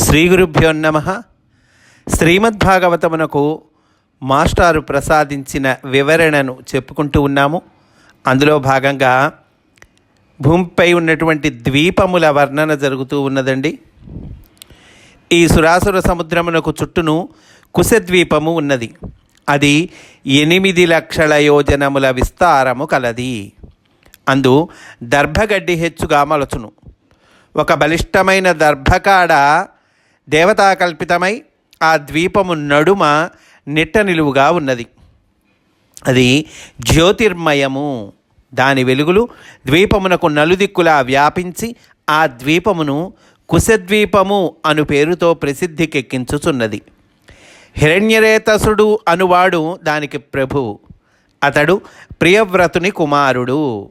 శ్రీ గురుభ్యో నమ. శ్రీమద్భాగవతమునకు మాస్టారు ప్రసాదించిన వివరణను చెప్పుకుంటూ ఉన్నాము. అందులో భాగంగా భూమిపై ఉన్నటువంటి ద్వీపముల వర్ణన జరుగుతూ ఉన్నదండి. ఈ సురాసుర సముద్రమునకు చుట్టూను కుశద్వీపము ఉన్నది. అది ఎనిమిది లక్షల యోజనముల విస్తారము కలది. అందు దర్భగడ్డి హెచ్చుగా మలచును ఒక బలిష్టమైన దర్భకాడ దేవతాకల్పితమై ఆ ద్వీపము నడుమ నిట్ట నిలువుగా ఉన్నది. అది జ్యోతిర్మయము. దాని వెలుగులు ద్వీపమునకు నలుదిక్కులా వ్యాపించి ఆ ద్వీపమును కుశద్వీపము అను పేరుతో ప్రసిద్ధికెక్కించుచున్నది. హిరణ్యరేతసుడు అనువాడు దానికి ప్రభువు అతడు ప్రియవ్రతుని కుమారుడు.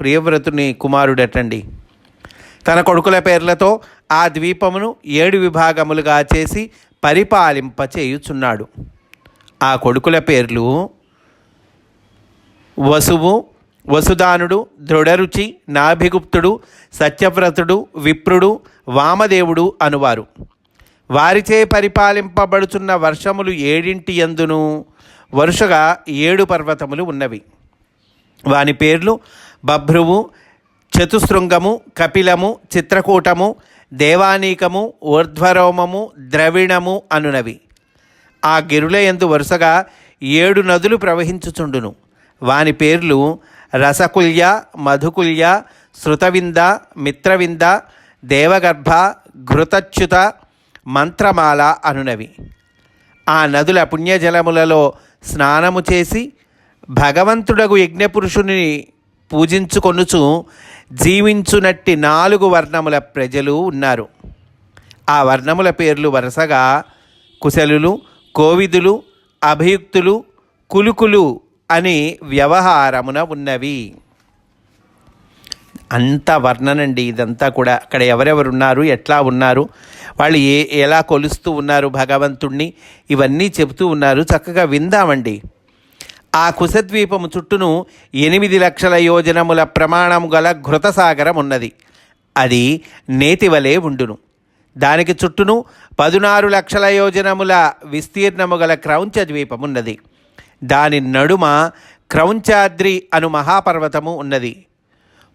ప్రియవ్రతుని కుమారుడటండి? తన కొడుకుల పేర్లతో ఆ ద్వీపమును ఏడు విభాగములుగా చేసి పరిపాలింప చేయుచున్నాడు ఆ కొడుకుల పేర్లు వసువు వసుదానుడు దృఢరుచి నాభిగుప్తుడు సత్యవ్రతుడు విప్రుడు వామదేవుడు అనువారు. వారిచే పరిపాలింపబడుచున్న వర్షములు ఏడింటి ఎందును? వరుసగా ఏడు పర్వతములు ఉన్నవి. వాని పేర్లు బభ్రువు చతుశృంగము కపిలము చిత్రకూటము దేవానీకము ఊర్ధ్వరోమము ద్రవిణము అనునవి. ఆ గిరుల యందు వరుసగా ఏడు నదులు ప్రవహించుచుండును. వాని పేర్లు రసకుల్య మధుకుల్య శృతవింద మిత్రవింద దేవగర్భ ఘృతచ్యుత మంత్రమాల అనునవి. ఆ నదుల పుణ్యజలములలో స్నానము చేసి భగవంతుడగు యజ్ఞపురుషుని పూజించుకొనుచు జీవించునట్టి నాలుగు వర్ణముల ప్రజలు ఉన్నారు. ఆ వర్ణముల పేర్లు వరుసగా కుశలులు కోవిదులు అభియుక్తులు కులుకులు అని వ్యవహారమున ఉన్నవి. అంత వర్ణనండి ఇదంతా కూడా. అక్కడ ఎవరెవరు ఉన్నారు ఎట్లా ఉన్నారు వాళ్ళు ఏ ఎలా కొలుస్తూ ఉన్నారు భగవంతుణ్ణి ఇవన్నీ చెబుతూ ఉన్నారు. చక్కగా విందామండి. ఆ కుశద్వీపము చుట్టూను ఎనిమిది లక్షల యోజనముల ప్రమాణము గల ఘృతసాగరం ఉన్నది. అది నేతివలే ఉండును. దానికి చుట్టూను పదునారు లక్షల యోజనముల విస్తీర్ణము గల క్రౌంచ ద్వీపమున్నది. దాని నడుమ క్రౌంచాద్రి అను మహాపర్వతము ఉన్నది.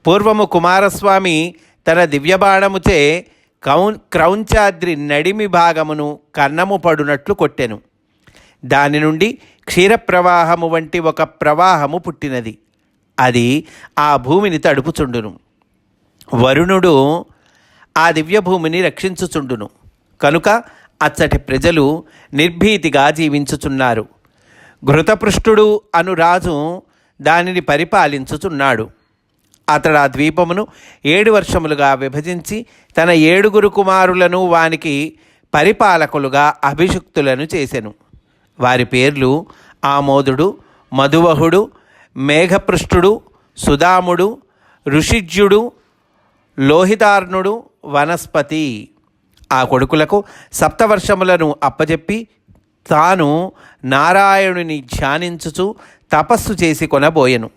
పూర్వము కుమారస్వామి తన దివ్యబాణముచే కౌ క్రౌంచాద్రి నడిమి భాగమును కన్నము పడునట్లు కొట్టెను. దాని నుండి క్షీరప్రవాహము వంటి ఒక ప్రవాహము పుట్టినది. అది ఆ భూమిని తడుపుచుండును. వరుణుడు ఆ దివ్యభూమిని రక్షించుచుండును. కనుక అచ్చటి ప్రజలు నిర్భీతిగా జీవించుచున్నారు. ఘృతపృష్ఠుడు అను రాజు దానిని పరిపాలించుచున్నాడు. అతడు ఆ ద్వీపమును ఏడు వర్షములుగా విభజించి తన ఏడుగురు కుమారులను వానికి పరిపాలకులుగా అభిషుక్తులను చేసెను. వారి పేర్లు ఆమోదుడు మధువహుడు మేఘపృష్ఠుడు సుధాముడు ఋషిజ్యుడు లోహితార్ణుడు వనస్పతి. ఆ కొడుకులకు సప్తవర్షములను అప్పజెప్పి తాను నారాయణుని ధ్యానించుచు తపస్సు చేసి కొనబోయెను.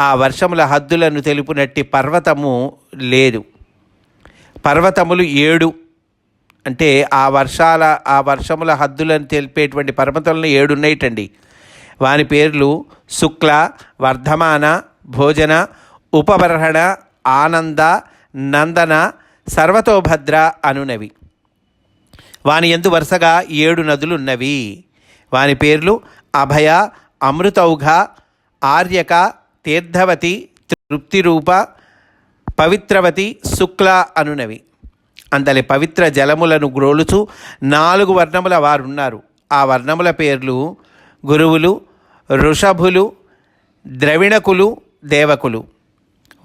ఆ వర్షముల హద్దులను తెలుపునట్టి పర్వతము లేదు. పర్వతములు ఏడు. అంటే ఆ వర్షాల ఆ వర్షముల హద్దులను తెలిపేటువంటి పర్వతాలను ఏడు ఉన్నాయిటండి. వాని పేర్లు శుక్ల వర్ధమాన భోజన ఉపబర్హణ ఆనంద నందన సర్వతోభద్ర అనునవి. వాని ఎందు వరుసగా ఏడు నదులున్నవి వాని పేర్లు అభయ అమృతౌఘ ఆర్యక తీర్థవతి తృప్తిరూప పవిత్రవతి శుక్ల అనునవి. అందలి పవిత్ర జలములను గ్రోలుచు నాలుగు వర్ణముల వారున్నారు. ఆ వర్ణముల పేర్లు గురువులు ఋషభులు ద్రవిణకులు దేవకులు.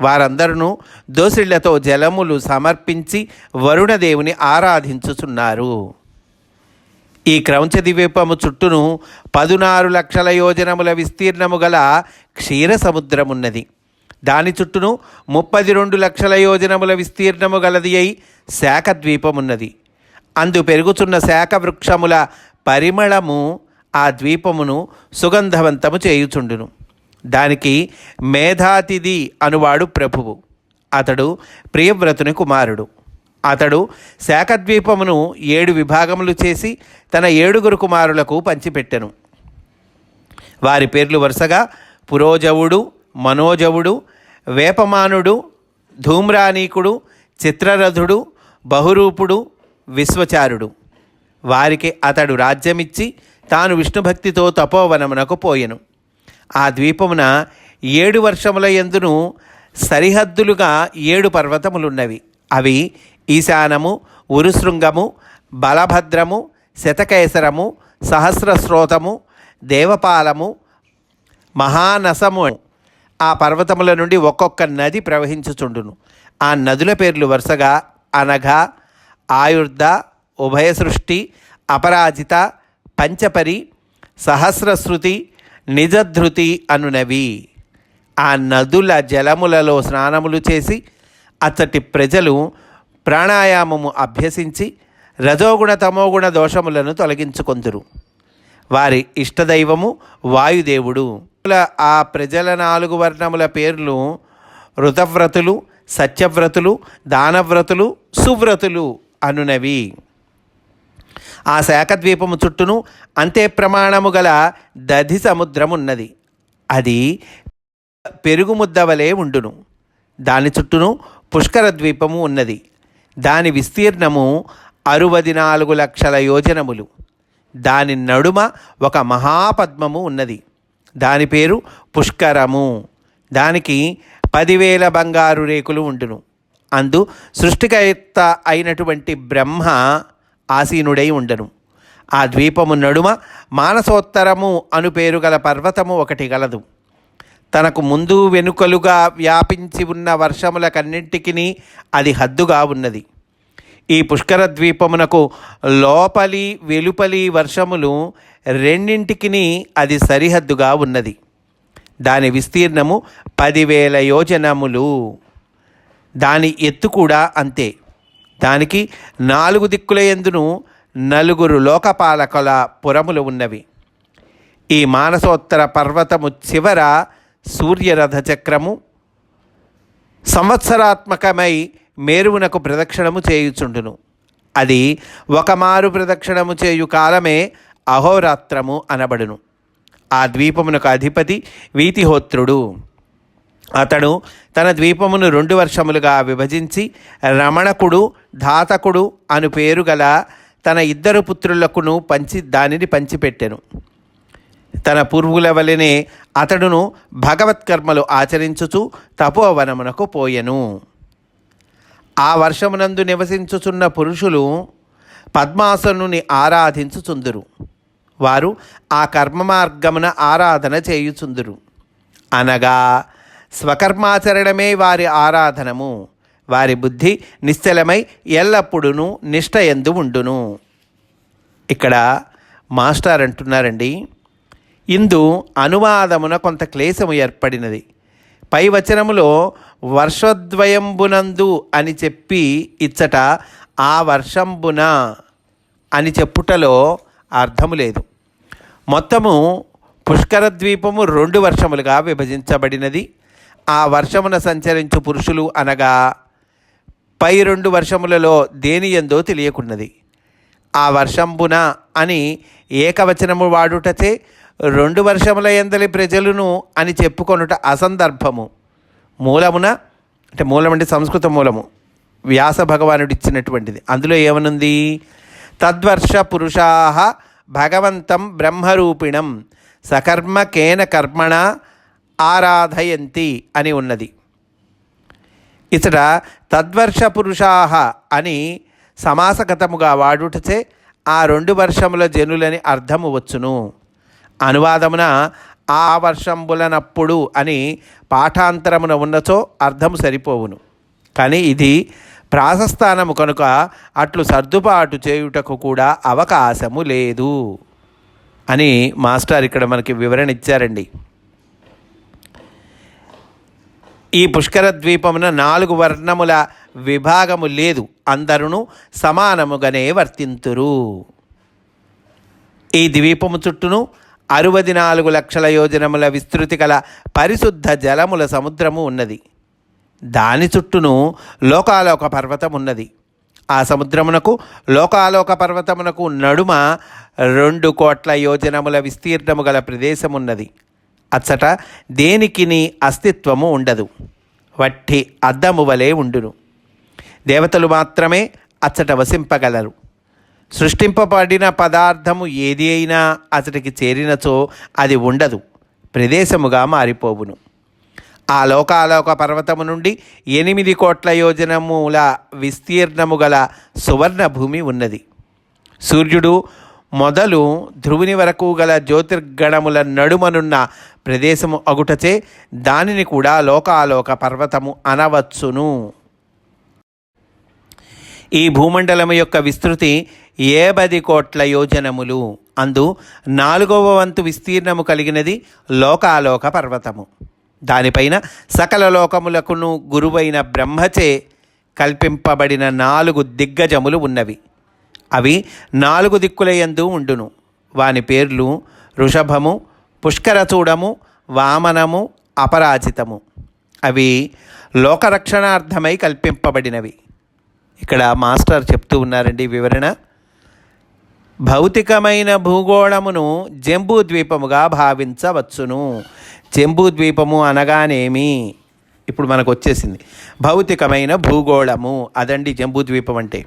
వారందరూ దోసిళ్ళతో జలములు సమర్పించి వరుణదేవుని ఆరాధించుచున్నారు. ఈ క్రౌంచ ద్వీపము చుట్టూను పదునారు లక్షల యోజనముల విస్తీర్ణము గల క్షీర సముద్రమున్నది దాని చుట్టూను ముప్పది రెండు లక్షల యోజనముల విస్తీర్ణము గలది అయి శాఖ ద్వీపమున్నది. అందు పెరుగుచున్న శాఖ వృక్షముల పరిమళము ఆ ద్వీపమును సుగంధవంతము చేయుచుండును. దానికి మేధాతిథి అనువాడు ప్రభువు. అతడు ప్రియవ్రతుని కుమారుడు. అతడు శాఖద్వీపమును ఏడు విభాగములు చేసి తన ఏడుగురు కుమారులకు పంచిపెట్టెను. వారి పేర్లు వరుసగా పురోజవుడు మనోజవుడు వేపమానుడు ధూమ్రానీకుడు చిత్రరథుడు బహురూపుడు విశ్వచారుడు. వారికి అతడు రాజ్యమిచ్చి తాను విష్ణుభక్తితో తపోవనమునకు పోయెను. ఆ ద్వీపమున ఏడు వర్షముల ఎందును సరిహద్దులుగా ఏడు పర్వతములున్నవి. అవి ఈశానము ఉరుశృంగము బలభద్రము శతకేసరము సహస్రస్రోతము దేవపాలము మహానసము ఆ పర్వతముల నుండి ఒక్కొక్క నది ప్రవహించుచుండును. ఆ నదుల పేర్లు వరుసగా అనఘ ఆయుర్ధ ఉభయ సృష్టి అపరాజిత పంచపరి సహస్రశ్రుతి నిజధృతి అనునవి. ఆ నదుల జలములలో స్నానములు చేసి అచ్చటి ప్రజలు ప్రాణాయామము అభ్యసించి రజోగుణ తమోగుణ దోషములను తొలగించుకొందురు. వారి ఇష్టదైవము వాయుదేవుడు. ఆ ప్రజల నాలుగు వర్ణముల పేర్లు వృతవ్రతులు సత్యవ్రతులు దానవ్రతులు సువ్రతులు అనునవి. ఆ శాఖద్వీపము చుట్టూను అంతే ప్రమాణము గల దధి సముద్రమున్నది. అది పెరుగు ముద్దవలే ఉండును. దాని చుట్టూను పుష్కర ద్వీపము ఉన్నది. దాని విస్తీర్ణము అరువది నాలుగు లక్షల యోజనములు. దాని నడుమ ఒక మహాపద్మము ఉన్నది. దాని పేరు పుష్కరము. దానికి పదివేల బంగారు రేకులు ఉండును. అందు సృష్టికర్త అయినటువంటి బ్రహ్మ ఆసీనుడై ఉండను. ఆ ద్వీపము నడుమ మానసోత్తరము అను పేరు గల పర్వతము ఒకటి గలదు. తనకు ముందు వెనుకలుగా వ్యాపించి ఉన్న వర్షములకన్నింటికి అది హద్దుగా ఉన్నది. ఈ పుష్కర ద్వీపమునకు లోపలి వెలుపలి వర్షములు రెండింటికి అది సరిహద్దుగా ఉన్నది. దాని విస్తీర్ణము పదివేల యోజనములు. దాని ఎత్తు కూడా అంతే. దానికి నాలుగు దిక్కుల ఎందును నలుగురు లోకపాలకుల పురములు ఉన్నవి. ఈ మానసోత్తర పర్వతము చివర సూర్యరథ చక్రము. సంవత్సరాత్మకమై మేరువునకు ప్రదక్షిణము చేయుచుండును. అది ఒక మారు ప్రదక్షిణము చేయు కాలమే అహోరాత్రము అనబడును. ఆ ద్వీపమునకు అధిపతి వీతిహోత్రుడు. అతడు తన ద్వీపమును రెండు వర్షములుగా విభజించి రమణకుడు ధాతకుడు అను పేరు గల తన ఇద్దరు పుత్రులకును పంచి దానిని పంచిపెట్టెను. తన పూర్వుల వలనే అతడును భగవత్కర్మలు ఆచరించుచు తపోవనమునకు పోయెను. ఆ వర్షమునందు నివసించుచున్న పురుషులు పద్మాసనుని ఆరాధించుచుందురు. వారు ఆ కర్మ మార్గమున ఆరాధన చేయుచుందురు. అనగా స్వకర్మాచరణమే వారి ఆరాధనము. వారి బుద్ధి నిశ్చలమై ఎల్లప్పుడూ నిష్ట ఎందు ఉండును. ఇక్కడ మాస్టర్ అంటున్నారండి ఇందు అనువాదమున కొంత క్లేశము ఏర్పడినది. పై వచనములో వర్షద్వయంబునందు అని చెప్పి ఇచ్చట ఆ వర్షంబున అని చెప్పుటలో అర్థము లేదు. మొత్తము పుష్కర ద్వీపము రెండు వర్షములుగా విభజించబడినది. ఆ వర్షమున సంచరించు పురుషులు అనగా పై రెండు వర్షములలో దేని ఎందో తెలియకున్నది. ఆ వర్షంబున అని ఏకవచనము వాడుటచే రెండు వర్షముల ఎందలి ప్రజలను అని చెప్పుకొనుట అసందర్భము. మూలమున అంటే మూలం అంటే సంస్కృత మూలము వ్యాస భగవానుడు ఇచ్చినటువంటిది అందులో ఏమనుంది? తద్వర్ష పురుషాహ భగవంతం బ్రహ్మరూపిణం సకర్మ కేన కర్మణ ఆరాధయంతి అని ఉన్నది. ఇతడ తద్వర్ష పురుషాహ అని సమాసగతముగా వాడుటచే ఆ రెండు వర్షముల జనులని అర్థము వచ్చును. అనువాదమున ఆ వర్షంబులనప్పుడు అని పాఠాంతరమున ఉన్నచో అర్థము సరిపోవును. కానీ ఇది ప్రాసస్థానము కనుక అట్లు సర్దుబాటు చేయుటకు కూడా అవకాశము లేదు. అని మాస్టర్ ఇక్కడ మనకి వివరణ ఇచ్చారండి. ఈ పుష్కర ద్వీపమున నాలుగు వర్ణముల విభాగము లేదు. అందరును సమానముగానే వర్తింతురు. ఈ ద్వీపము చుట్టూను అరవది నాలుగు లక్షల యోజనముల విస్తృతి గల పరిశుద్ధ జలముల సముద్రము ఉన్నది. దాని చుట్టూను లోకాలోక పర్వతం ఉన్నది. ఆ సముద్రమునకు లోకాలోక పర్వతమునకు నడుమ రెండు కోట్ల యోజనముల విస్తీర్ణము గల ప్రదేశమున్నది. అచ్చట దేనికిని అస్తిత్వము ఉండదు. వట్టి అద్దము వలె ఉండును. దేవతలు మాత్రమే అచ్చట వసింపగలరు. సృష్టింపబడిన పదార్థము ఏది అయినా అతడికి చేరినచో అది ఉండదు. ప్రదేశముగా మారిపోవును. ఆ లోకాలోక పర్వతము నుండి ఎనిమిది కోట్ల యోజనముల విస్తీర్ణము గల సువర్ణ భూమి ఉన్నది. సూర్యుడు మొదలు ధ్రువుని వరకు గల జ్యోతిర్గణముల నడుమనున్న ప్రదేశము అగుటచే దానిని కూడా లోకాలోక పర్వతము అనవచ్చును. ఈ భూమండలము యొక్క విస్తృతి ఏబది కోట్ల యోజనములు. అందు నాలుగవ వంతు విస్తీర్ణము కలిగినది లోకాలోక పర్వతము. దానిపైన సకల లోకములకును గురువైన బ్రహ్మచే కల్పింపబడిన నాలుగు దిగ్గజములు ఉన్నవి. అవి నాలుగు దిక్కులయందు ఉండును. వాని పేర్లు వృషభము పుష్కరచూడము వామనము అపరాజితము. అవి లోకరక్షణార్థమై కల్పింపబడినవి. ఇక్కడ మాస్టర్ చెప్తూ ఉన్నారండి వివరణ. భౌతికమైన భూగోళమును జంబూ ద్వీపముగా భావించవచ్చును. జంబూ ద్వీపము అనగానేమి? ఇప్పుడు మనకు వచ్చేసింది. భౌతికమైన భూగోళము. అదండి జంబూ ద్వీపం అంటే.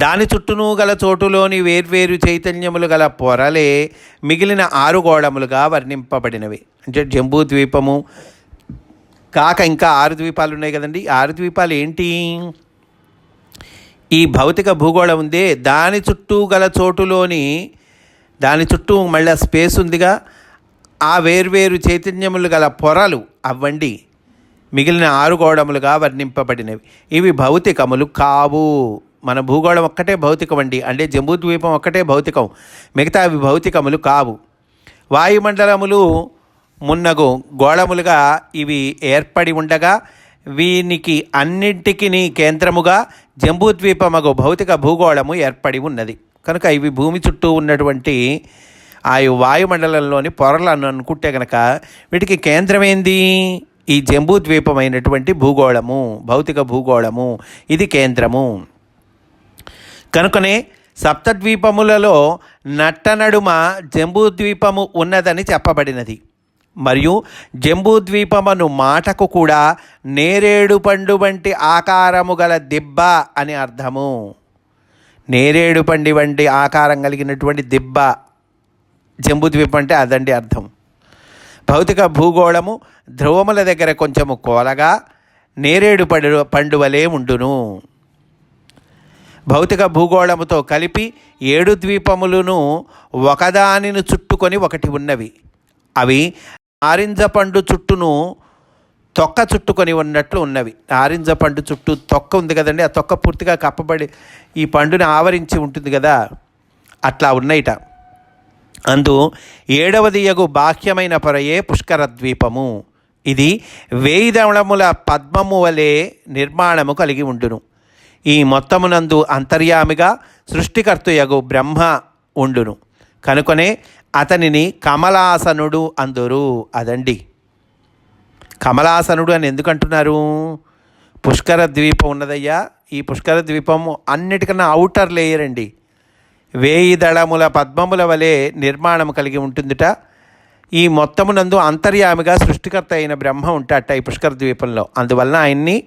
దాని చుట్టూను గల చోటులోని వేర్వేరు చైతన్యములు గల పొరలే మిగిలిన ఆరు గోళములుగా వర్ణింపబడినవి. అంటే జంబూ ద్వీపము కాక ఇంకా ఆరు ద్వీపాలు ఉన్నాయి కదండి. ఆరు ద్వీపాలు ఏంటి ఈ భౌతిక భూగోళం ఉంది. దాని చుట్టూ గల చోటులోని దాని చుట్టూ మళ్ళీ స్పేస్ ఉందిగా. ఆ వేర్వేరు చైతన్యములు గల పొరలు అవ్వండి. మిగిలిన ఆరు గోడములుగా వర్ణింపబడినవి. ఇవి భౌతికములు కావు. మన భూగోళం ఒక్కటే భౌతికం అండి. అంటే జంబూద్వీపం ఒక్కటే భౌతికం. మిగతా అవి భౌతికములు కావు. వాయుమండలములు మున్నగు గోళములుగా ఇవి ఏర్పడి ఉండగా వీనికి అన్నింటికి కేంద్రముగా జంబూద్వీపమగు భౌతిక భూగోళము ఏర్పడి ఉన్నది. కనుక ఇవి భూమి చుట్టూ ఉన్నటువంటి ఆ వాయుమండలంలోని పొరలను అనుకుంటే కనుక వీటికి కేంద్రమేంది? ఈ జంబూద్వీపమైనటువంటి భూగోళము భౌతిక భూగోళము ఇది కేంద్రము. కనుకనే సప్తద్వీపములలో నట్టనడుమ జంబూద్వీపము ఉన్నదని చెప్పబడినది. మరియు జంబూద్వీపమును మాటకు కూడా నేరేడు పండు వంటి ఆకారము గల దిబ్బ అని అర్థము. నేరేడు పండి వంటి ఆకారం కలిగినటువంటి దిబ్బ జంబూద్వీపం అంటే అదండి అర్థం. భౌతిక భూగోళము ధ్రువముల దగ్గర కొంచెము కోలగా నేరేడు పండు పండు వలె ఉండును. భౌతిక భూగోళముతో కలిపి ఏడు ద్వీపములను ఒకదానిని చుట్టుకొని ఒకటి ఉన్నవి. అవి నారింజ పండు చుట్టూను తొక్క చుట్టుకొని ఉన్నట్లు ఉన్నవి. నారింజ పండు చుట్టూ తొక్క ఉంది కదండి ఆ తొక్క పూర్తిగా కప్పబడి ఈ పండుని ఆవరించి ఉంటుంది కదా అట్లా ఉన్నాయిట. అందు ఏడవది యగు బాహ్యమైన పొరయే పుష్కర ద్వీపము. ఇది వేయి దళముల పద్మము వలె నిర్మాణము కలిగి ఉండును. ఈ మొత్తమునందు అంతర్యామిగా సృష్టికర్తయగు బ్రహ్మ ఉండును. కనుకొనే అతనిని కమలాసనుడు అందురు. అదండి. కమలాసనుడు అని ఎందుకంటున్నారు? పుష్కర ద్వీపం ఉన్నదయ్యా. ఈ పుష్కర ద్వీపము అన్నిటికన్నా అవుటర్ లేయర్ అండి. వేయి దళముల పద్మముల వలె నిర్మాణం కలిగి ఉంటుందిట. ఈ మొత్తమునందు అంతర్యామిగా సృష్టికర్త అయిన బ్రహ్మ ఉంటాట ఈ పుష్కర ద్వీపంలో. అందువలన ఆయన్ని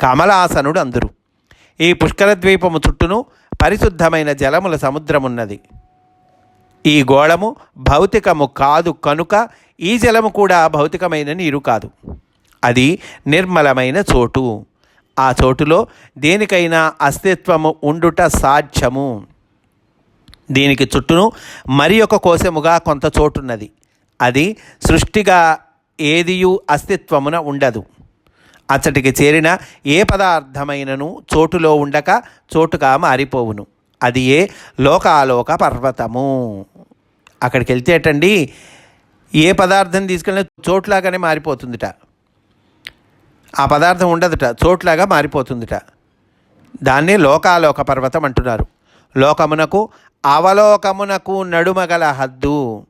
కమలాసనుడు అందురు. ఈ పుష్కర ద్వీపము చుట్టూను పరిశుద్ధమైన జలముల సముద్రమున్నది. ఈ గోళము భౌతికము కాదు కనుక ఈ జలము కూడా భౌతికమైన నీరు కాదు. అది నిర్మలమైన చోటు. ఆ చోటులో దేనికైనా అస్తిత్వము ఉండుట సాధ్యము. దీనికి చుట్టూను మరి ఒక కోశముగా కొంత చోటున్నది. అది సృష్టిగా ఏదియు అస్తిత్వమున ఉండదు. అచ్చటికి చేరిన ఏ పదార్థమైనను చోటులో ఉండక చోటుగా మారిపోవును. అది ఏ లోకాలోక పర్వతము. అక్కడికి వెళ్తేటండి ఏ పదార్థం తీసుకెళ్ళిన చోట్లాగానే మారిపోతుందిట. ఆ పదార్థం ఉండదుట చోట్లాగా మారిపోతుందిట. దాన్ని లోకాలోక పర్వతం అంటున్నారు. లోకమునకు అవలోకమునకు నడుమగల హద్దు.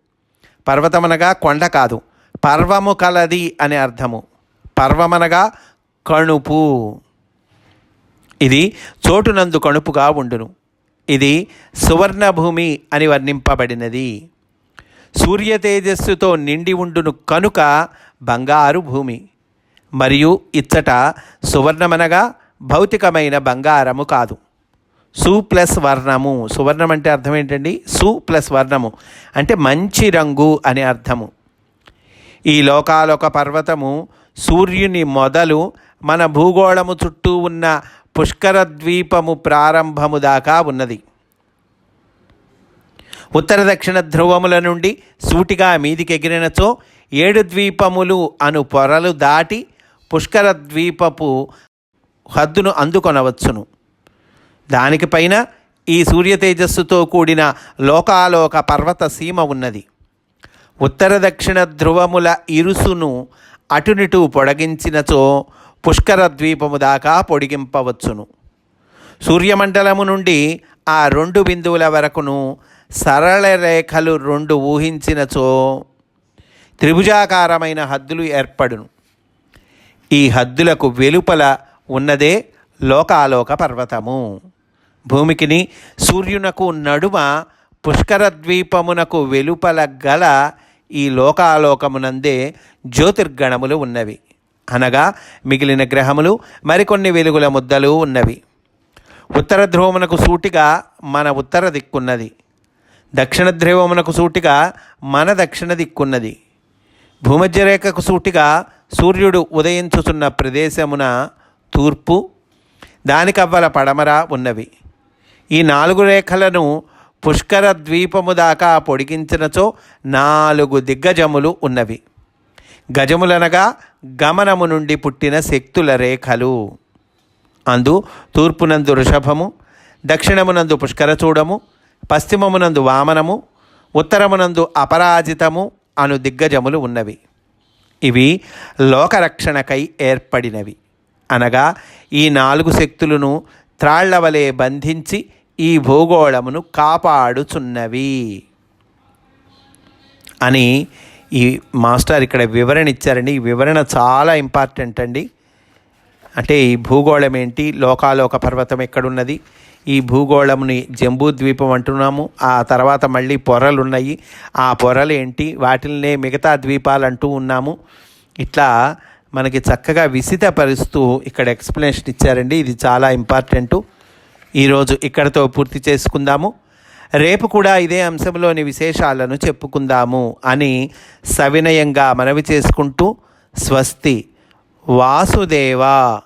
పర్వతమనగా కొండ కాదు పర్వము కలది అనే అర్థము. పర్వమనగా కణుపు. ఇది చోటునందు కణుపుగా ఉండును. ఇది సువర్ణభూమి అని వర్ణింపబడినది. సూర్య తేజస్సుతో నిండి ఉండును కనుక బంగారు భూమి. మరియు ఇచ్చట సువర్ణమనగా భౌతికమైన బంగారము కాదు. సు ప్లస్ వర్ణము. సువర్ణం అంటే అర్థం ఏంటండి? సు ప్లస్ వర్ణము. అంటే మంచి రంగు అని అర్థము. ఈ లోకాలొక పర్వతము సూర్యుని మొదలు మన భూగోళము చుట్టూ ఉన్న పుష్కర ద్వీపము ప్రారంభము దాకా ఉన్నది. ఉత్తర దక్షిణ ధ్రువముల నుండి సూటిగా మీదికి ఎగిరినచో ఏడు ద్వీపములు అను పొరలు దాటి పుష్కర ద్వీపపు హద్దును అందుకొనవచ్చును. దానికి పైన ఈ సూర్య తేజస్సుతో కూడిన లోకాలోక పర్వత సీమ ఉన్నది. ఉత్తర దక్షిణ ధ్రువముల ఇరుసును అటునిటు పొడిగించినచో పుష్కర ద్వీపము దాకా పొడిగింపవచ్చును. సూర్యమండలము నుండి ఆ రెండు బిందువుల వరకును సరళ రేఖలు రెండు ఊహించినచో త్రిభుజాకారమైన హద్దులు ఏర్పడును. ఈ హద్దులకు వెలుపల ఉన్నదే లోకాలోక పర్వతము. భూమికిని సూర్యునకు నడుమ పుష్కర ద్వీపమునకు వెలుపల గల ఈ లోకాలోకమునందే జ్యోతిర్గణములు ఉన్నవి. అనగా మిగిలిన గ్రహములు మరికొన్ని వెలుగుల ముద్దలు ఉన్నవి. ఉత్తర ధ్రువమునకు సూటిగా మన ఉత్తర దిక్కున్నది. దక్షిణ ధ్రువమునకు సూటిగా మన దక్షిణ దిక్కున్నది. భూమధ్యరేఖకు సూటిగా సూర్యుడు ఉదయించుతున్న ప్రదేశమున తూర్పు దానికవ్వల పడమర ఉన్నవి. ఈ నాలుగు రేఖలను పుష్కర ద్వీపము దాకా పొడిగించినచో నాలుగు దిగ్గజములు ఉన్నవి. గజములనగా గమనము నుండి పుట్టిన శక్తుల రేఖలు. అందు తూర్పునందు వృషభము దక్షిణమునందు పుష్కరచూడము పశ్చిమమునందు వామనము ఉత్తరమునందు అపరాజితము అను దిగ్గజములు ఉన్నవి. ఇవి లోకరక్షణకై ఏర్పడినవి. అనగా ఈ నాలుగు శక్తులను త్రాళ్ళవలే బంధించి ఈ భూగోళమును కాపాడుచున్నవి. అని ఈ మాస్టర్ ఇక్కడ వివరణ ఇచ్చారండి. ఈ వివరణ చాలా ఇంపార్టెంట్ అండి. అంటే ఈ భూగోళం ఏంటి లోకాలోక పర్వతం ఎక్కడున్నది? ఈ భూగోళంని జంబూ ద్వీపం అంటున్నాము. ఆ తర్వాత మళ్ళీ పొరలు ఉన్నాయి ఆ పొరలు ఏంటి? వాటిల్నే మిగతా ద్వీపాలు అంటూ ఉన్నాము. ఇట్లా మనకి చక్కగా విసితపరుస్తూ ఇక్కడ ఎక్స్ప్లెనేషన్ ఇచ్చారండి. ఇది చాలా ఇంపార్టెంటు. ఈరోజు ఇక్కడతో పూర్తి చేసుకుందాము. రేపు కూడా ఇదే అంశంలోని విశేషాలను చెప్పుకుందాము అని సవినయంగా మనవి చేసుకుంటూ స్వస్తి. వాసుదేవా.